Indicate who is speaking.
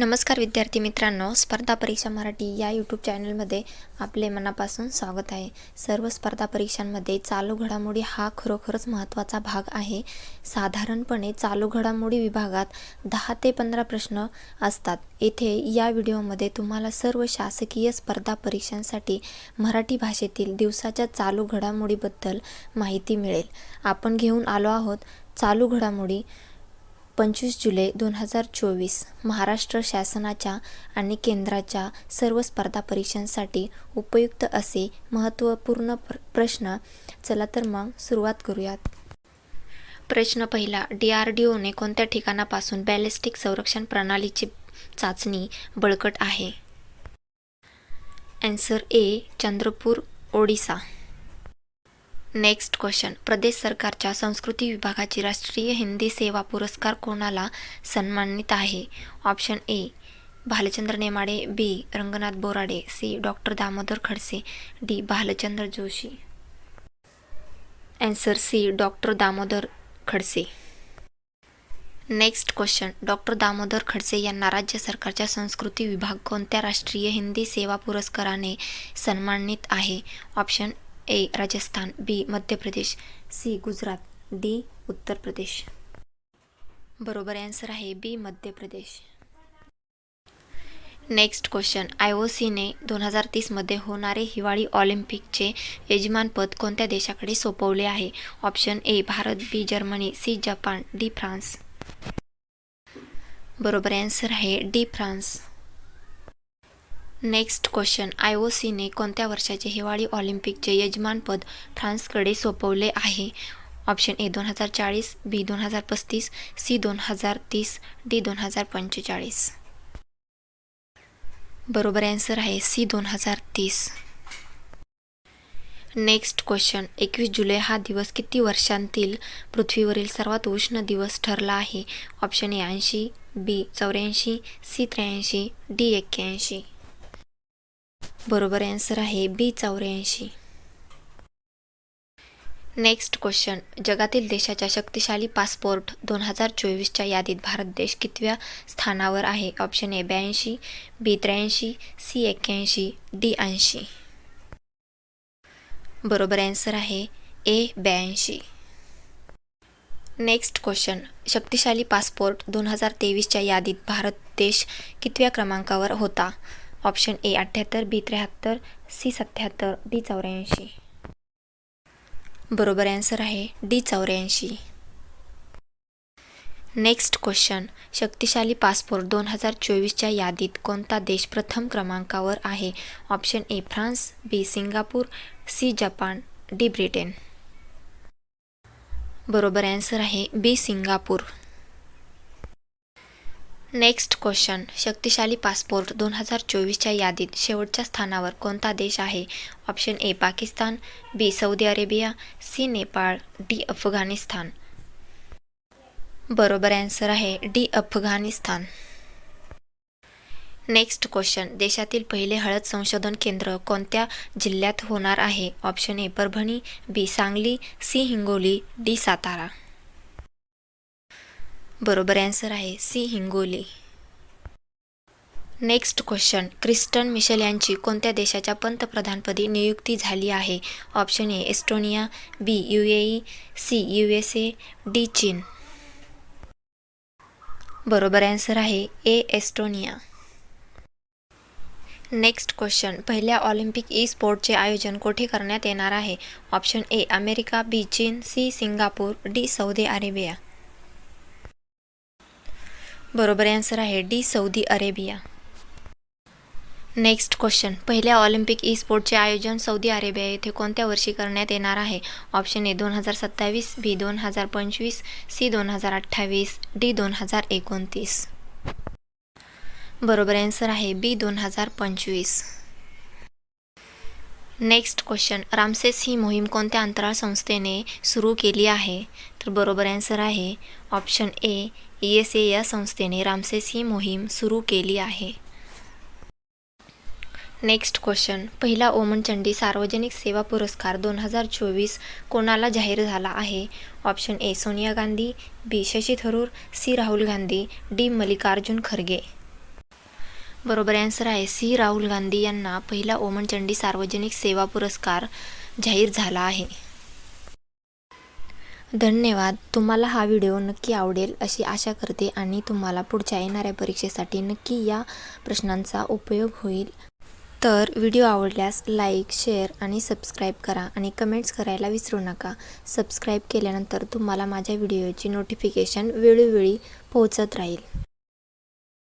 Speaker 1: नमस्कार विद्यार्थी मित्रांनो स्पर्धा परीक्षा मराठी या यूट्यूब चॅनलमध्ये आपले मनापासून स्वागत आहे. सर्व स्पर्धा परीक्षांमध्ये चालू घडामोडी हा खरोखरच महत्त्वाचा भाग आहे. साधारणपणे चालू घडामोडी विभागात दहा ते पंधरा प्रश्न असतात. येथे या व्हिडिओमध्ये तुम्हाला सर्व शासकीय स्पर्धा परीक्षांसाठी मराठी भाषेतील दिवसाच्या चालू घडामोडीबद्दल माहिती मिळेल. आपण घेऊन आलो आहोत चालू घडामोडी. पंचवीस जुलै दोन हजार चोवीस महाराष्ट्र शासनाच्या आणि केंद्राच्या सर्व स्पर्धा परीक्षांसाठी उपयुक्त असे महत्त्वपूर्ण प्र प्रश्न. चला तर मग सुरुवात करूयात. प्रश्न पहिला डी आर डी ओने कोणत्या ठिकाणापासून बॅलिस्टिक संरक्षण प्रणालीची चाचणी बळकट आहे? Answer A Chandrapur Odisha. Next question प्रदेश सरकारच्या संस्कृती विभागाची राष्ट्रीय हिंदी सेवा पुरस्कार कोणाला सन्मानित आहे? Option A Bhalchandra Nemade. B Ranganath Borade. C doctor Damodar Khadse. D Bhalchandra Joshi. Answer C doctor Damodar Khadse. Next question doctor Damodar Khadse यांना राज्य सरकारच्या संस्कृती विभाग कोणत्या राष्ट्रीय हिंदी सेवा पुरस्काराने सन्मानित आहे? ऑप्शन ए राजस्थान बी मध्य प्रदेश सी गुजरात डी उत्तर प्रदेश. बरोबर आन्सर आहे B Madhya Pradesh. Next question I O सीने दोन हजार तीसमध्ये होणारे हिवाळी ऑलिम्पिकचे यजमानपद कोणत्या देशाकडे सोपवले आहे? Option A Bharat B Germany C Japan D France. बरोबर आन्सर आहे D France. Next question I O सीने कोणत्या वर्षाचे हिवाळी ऑलिम्पिकचे यजमानपद फ्रान्सकडे सोपवले आहे? ऑप्शन ए दोन हजार चाळीस बी दोन हजार पस्तीस सी दोन हजार तीस डी दोन हजार पंचेचाळीस. बरोबर ॲन्सर आहे सी दोन हजार तीस. नेक्स्ट क्वेश्चन एकवीस जुलै हा दिवस किती वर्षांतील पृथ्वीवरील सर्वात उष्ण दिवस ठरला आहे? ऑप्शन ए ऐंशी बी चौऱ्याऐंशी सी त्र्याऐंशी डी एक्क्याऐंशी. बरोबर आन्सर आहे बी चौऱ्याऐंशी. नेक्स्ट क्वेश्चन जगातील देशाच्या शक्तिशाली पासपोर्ट दोन हजार चोवीसच्या यादीत भारत देश कितव्या स्थानावर आहे? ऑप्शन ए ब्याऐंशी बी त्र्याऐंशी सी एक्क्याऐंशी डी ऐंशी. बरोबर आन्सर आहे ए ब्याऐंशी. नेक्स्ट क्वेश्चन शक्तिशाली पासपोर्ट दोन हजार तेवीसच्या यादीत भारत देश कितव्या क्रमांकावर होता? ऑप्शन ए अठ्ठ्याहत्तर बी त्र्याहत्तर सी सत्याहत्तर डी चौऱ्याऐंशी. बरोबर ॲन्सर आहे डी चौऱ्याऐंशी. नेक्स्ट क्वेश्चन शक्तिशाली पासपोर्ट दोन हजार चोवीसच्या यादीत कोणता देश प्रथम क्रमांकावर आहे? Option A France B Singapore C Japan D Britain. बरोबर ॲन्सर आहे बी सिंगापूर. Next question. शक्तिशाली पासपोर्ट दोन हजार चोवीसच्या यादीत शेवटच्या स्थानावर कोणता देश आहे? Option A Pakistan B Saudi Arabia C Nepal D Afghanistan. बरोबर ॲन्सर आहे डी अफगाणिस्तान. Next question. देशातील पहिले हळद संशोधन केंद्र कोणत्या जिल्ह्यात होणार आहे? Option A Parbhani B Sangli C Hingoli D Satara. बरोबर ॲन्सर आहे. C Hingoli. Next question Kristen Michal यांची कोणत्या देशाच्या पंतप्रधानपदी नियुक्ती झाली आहे? Option A Estonia B U A E C U S A D चीन. बरोबर ॲन्सर आहे. ए एस्टोनिया नेक्स्ट क्वेश्चन पहिल्या ऑलिम्पिक ई स्पोर्टचे आयोजन कोठे करण्यात येणार आहे? ऑप्शन ए अमेरिका बी चीन C Singapore D Saudi Arabia. बरोबर आन्सर आहे D Saudi Arabia. Next question पहिल्या ऑलिम्पिक ई स्पोर्टचे आयोजन सौदी अरेबिया येथे कोणत्या वर्षी करण्यात येणार आहे? ऑप्शन ए दोन हजार सत्तावीस बी दोन हजार पंचवीस सी दोन हजार अठ्ठावीस डी दोन हजार एकोणतीस. बरोबर आन्सर आहे बी दोन हजार पंचवीस. नेक्स्ट क्वेश्चन रामसेस ही मोहीम कोणत्या अंतराळ संस्थेने सुरू केली आहे? तर बरोबर ॲन्सर आहे option A E S A या संस्थेने रामसेस ही मोहीम सुरू केली आहे. नेक्स्ट क्वेश्चन पहिला ओमनचंडी सार्वजनिक सेवा पुरस्कार दोन हजार चोवीस कोणाला जाहीर झाला आहे? Option A Sonia Gandhi B Shashi Tharoor C Rahul Gandhi D Mallikarjun Kharge. बरोबर आन्सर आहे. सी. राहुल गांधी यांना पहिला ओमनचंडी सार्वजनिक सेवा पुरस्कार जाहीर झाला आहे. धन्यवाद. तुम्हाला हा व्हिडिओ नक्की आवडेल अशी आशा करते आणि तुम्हाला पुढच्या येणाऱ्या परीक्षेसाठी नक्की या प्रश्नांचा उपयोग होईल. तर व्हिडिओ आवडल्यास लाईक शेअर आणि सबस्क्राईब करा आणि कमेंट्स करायला विसरू नका. सबस्क्राईब केल्यानंतर तुम्हाला माझ्या व्हिडिओची नोटिफिकेशन वेळोवेळी पोहोचत राहील.